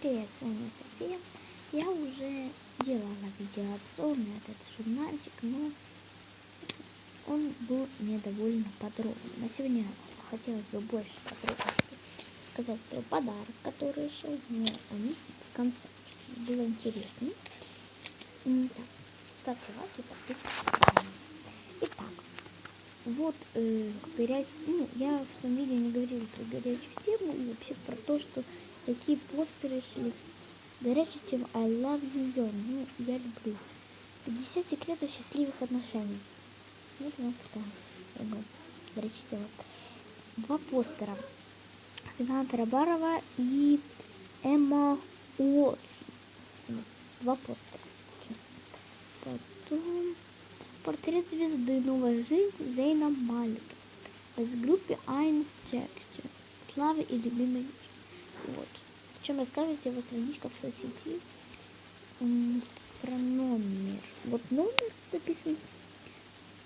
Привет, с вами София. Я уже делала видеообзор на этот журнальчик, но он был недовольно подробный. На сегодня хотелось бы больше подробностей сказать про подарок, который шел, но они в конце было интересно. Так, ставьте лайки, подписывайтесь. Итак, вот э, горя... ну, я в том видео не говорила про горячую тему и вообще про то, что какие постеры шли. Горячая тема I love you young. Ну, я люблю. 50 секретов счастливых отношений. Вот она такая. Ого, горячая тема. Два постера. Рената Рабарова и Эмма Уотс. Два постера. Потом портрет звезды «Новая жизнь» Зейна Малик. Из группы Ein. Славы и любимый вот. Причем рассказывайте его страничка в соцсети про номер. Вот номер написан.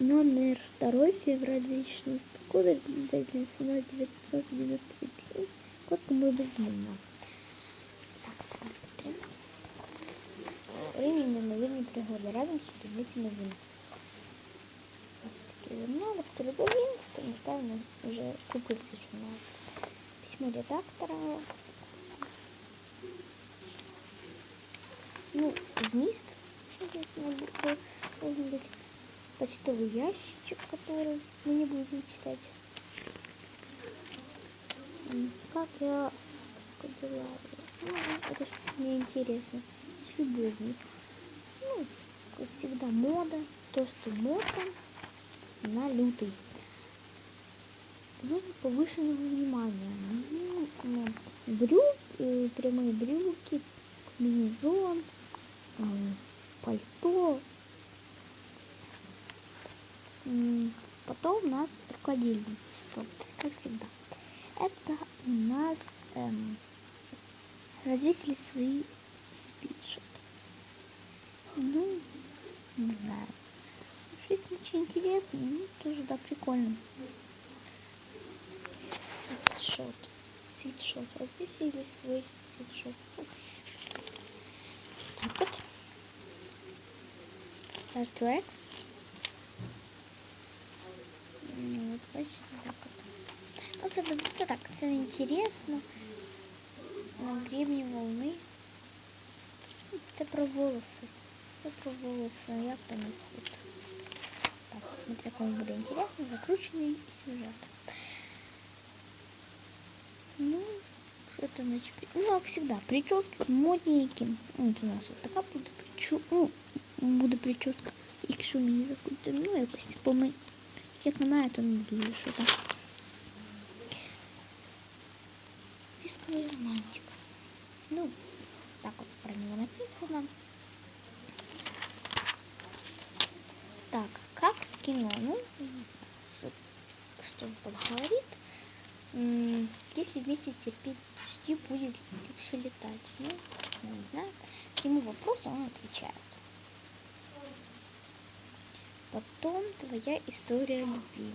Номер 2 февраля 2016 года. Издательство 1993. Год мой бездумно. Так, смотрим. Времени мгновение пригоды. Рядом с удивительной вынос. Такие журналы, которые были, что недавно уже купил эти журналы. Письмо редактора Ну, змист, должен быть почтовый ящичек, который мы не будем читать. Как я сказала, ну, это мне интересно, с любовью. Ну, как всегда, мода, то, что мода на лютый. Зона повышенного внимания. Ну, брюк, э, прямые брюки, комбинезон, пальто. Потом у нас рукодельничество, как всегда. Это у нас эм, развесили свои спидшоты. Ну, не знаю. Есть ничего интересного, ну, тоже, да, прикольно. Свитшот. Свитшот. Развесили свой свитшот. Так вот. Star Trek. Ну, почти так от. Ну, це, це так, це інтересно. На гребні волни. Це про волоси. Це про волоси, як там їх от. Так, смотря кому буде інтересно, закручений сюжет. Ну, что-то значит, ну, как всегда, прически модненькие. Вот у нас вот такая будет прическа, ну, буде прическа. Якщо мені закрути, ну, якось, ми, як на мене, то не дуже що там. Військовий романтик. Ну, так вот про него написано. Так, как в кино, ну, что, там говорит. Если вместе терпеть почти будет легче летать. Ну, не знаю. К ему вопросу он отвечает. Потом твоя история любви.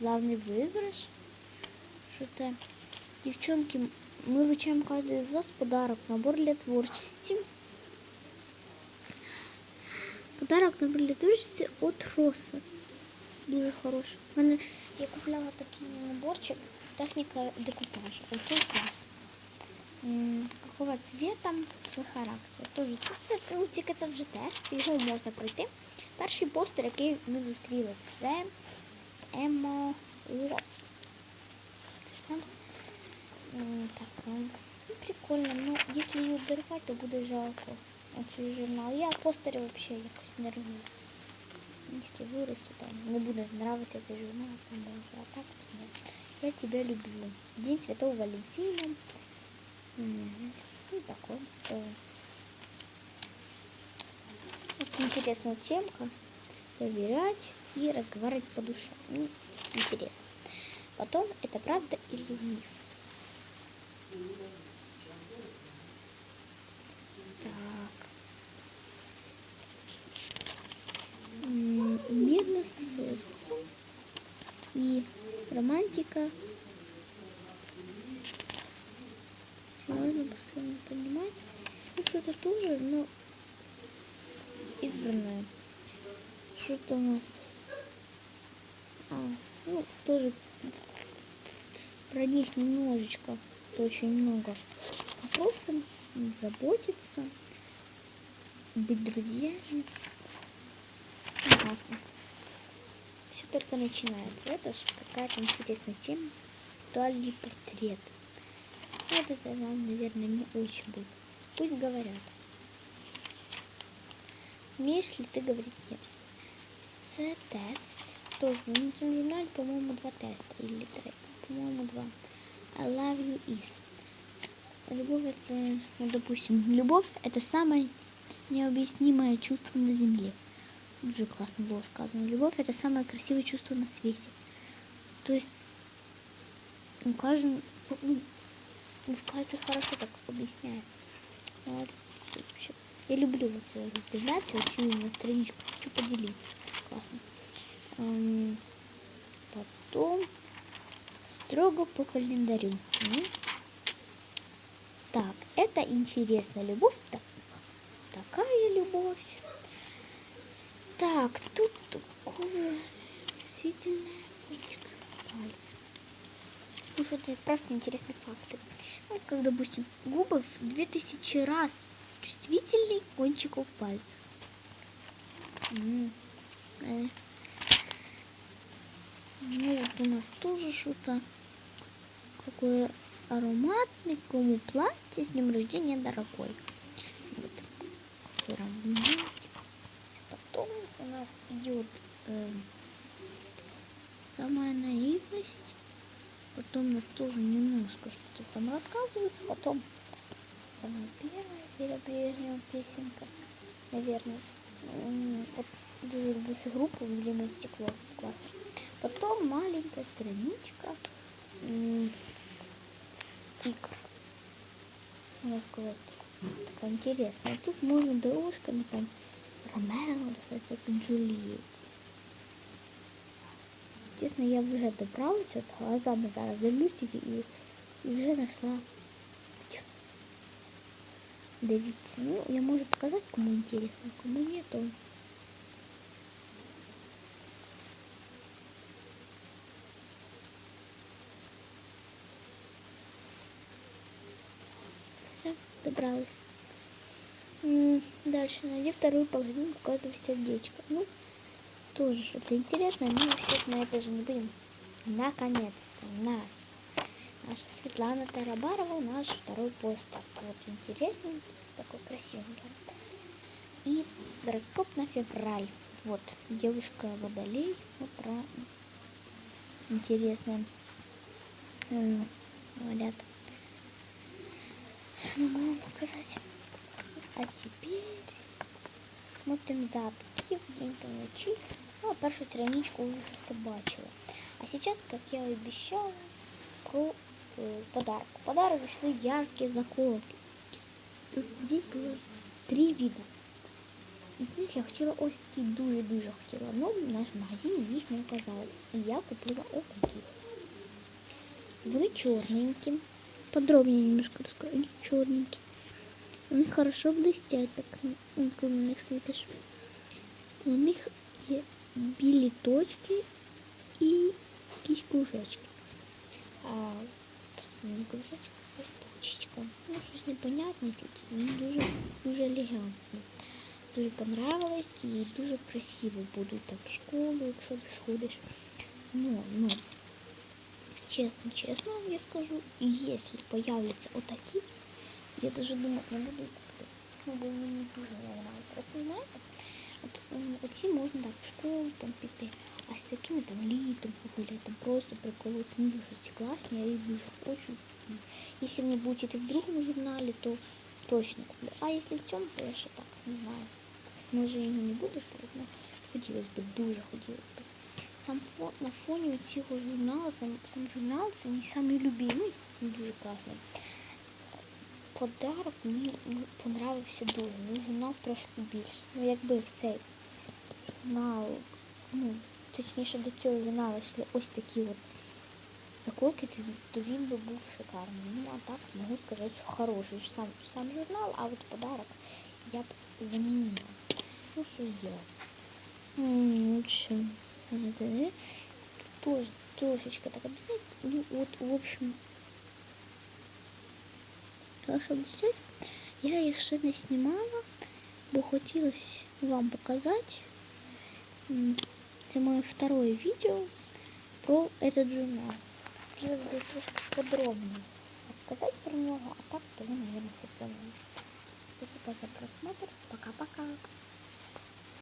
Главный выигрыш. Что-то, девчонки, мы вручаем каждый из вас подарок, набор для творчести. Подарок набор для творчости от Роса. Дуже хороший. Я купляла такий наборчик техніка декупажу. Оце клас Какого цвета твій характер. Тож, це, ну, тільки це вже тест, його можна пройти. Перший постер, який ми зустріли, це Емо Уотс. Це ж там так, ну, прикольно. Ну, якщо її обірвати, то буде жалко. Оцей журнал. Я постери взагалі якось не рву. Если вырасту, там не будет нравиться цей журнал, то може, а так нет. Я тебя люблю. День Святого Валентина. Ну, такой. Вот интересная темка. Доверять и разговаривать по душе. Ну, интересно. Потом, это правда или миф? сердце и романтика. Можно сильно понимать. Ну, что-то тоже, но избранное. Что-то у нас... А, ну, тоже про них немножечко, очень много вопросов, заботиться, быть друзьями. Ага. Все только начинается. Это же какая-то интересная тема. Актуальный портрет. Это наверное, не очень будет. Пусть говорят. Умеешь ли ты говорить нет? С-тест. Тоже в этом журнале, по-моему, два теста. Или три. По-моему, два. I love you is. Любовь это, ну, допустим, любовь это самое необъяснимое чувство на земле. Уже классно было сказано. Любовь это самое красивое чувство на свете. То есть, у каждого, ну, каждый хорошо так объясняет. Я люблю вот раздивляться, очень на страничку, хочу поделиться. Классно. Потом строго по календарю. Так, это интересная любовь. Так, такая любовь. Так, тут такое действительно пальцы. Ну что это просто интересные факты. Вот как, допустим, губы в 2000 раз чувствительней кончиков пальцев. -э. Ну вот у нас тоже что-то такое ароматный кому платье с днем рождения дорогой. Вот. Потом у нас идет э, самая наивность. Потом нас тоже немножко что-то там рассказывается. Потом самая первая Вера Брежнева песенка. Наверное. Вот цю группу «Время стекло». Классно. Потом маленькая страничка тик. Можно сказать, такая интересная. Тут можно дорожками там Ромео достать к Джульетте. Честно, я уже добралась, вот глазами зараз дивлюсь і, і вже знайшла. Дивіться, ну я можу показати, кому интересно, кому нет, то добралась. Дальше найди вторую половинку каждого сердечка. Ну, тоже что-то интересное, но все на это же не будем. Наконец-то наш, наша Светлана Тарабарова, наш второй постер. Вот интересненький, такой красивенький. И гороскоп на февраль. Вот, девушка Водолей. Вот про интересное. Говорят могу вам сказать. А теперь смотрим датки в день та вночі. Ну, а першу страничку уже собачила. А сейчас, как я и обещала, про э, подарок. В подарок вышли яркие заколки. Тут здесь было три вида. Із них я хотіла ось ці дуже-дуже хотіла. Но в нашому магазині їх не оказалось. І я купила ось такі. Вони чорненькі подробнее немножко расскажу. Они черненькие. Они хорошо блестят, так, ну, когда на них светишь. У них є білі точки і якісь кружечки. А посередині кружечки ось точечка. Ну, щось непонятне тут. Ну, дуже, дуже елегантно. Дуже понравилось і дуже красиво будуть так в школу, якщо ти сходиш. Ну, ну, честно, честно вам я скажу, если появляться вот такие, я даже думать не буду купити. Ну, бо мені дуже не подобається. Оце знаєте, от оці можна так в школу там піти, а з такими там літом погуляти, там просто приколотися. Ну дуже ці класні, я їх дуже хочу. І якщо вони будуть йти в другому журналі, то точно куплю. А якщо в цьому, то я ще так, не знаю. Може його не буду, але хотілося б, дуже хотілося б сам фон, на фоні цього журналу, сам, сам журнал це мій самий любимий, він дуже класний. Подарок мені понравився дуже. Ну, журнал трошки більше. Ну, якби в цей журнал, ну, точніше до цього журналу йшли ось такі от заколки, то, він би був шикарний. Ну, а так можу сказати, що хороший сам, сам журнал, а от подарок я б замінила. Ну, що делать? Лучше. Тоже трошечка так объяснять. Ну, вот, в общем, хорошо объяснять. Я їх ще не знімала, бо хотілося вам показати. М, Це моє второе видео про этот журнал. Хотілося б трошки подробно рассказать про него, а так то вы, наверное, все поняли. Спасибо за просмотр. Пока-пока.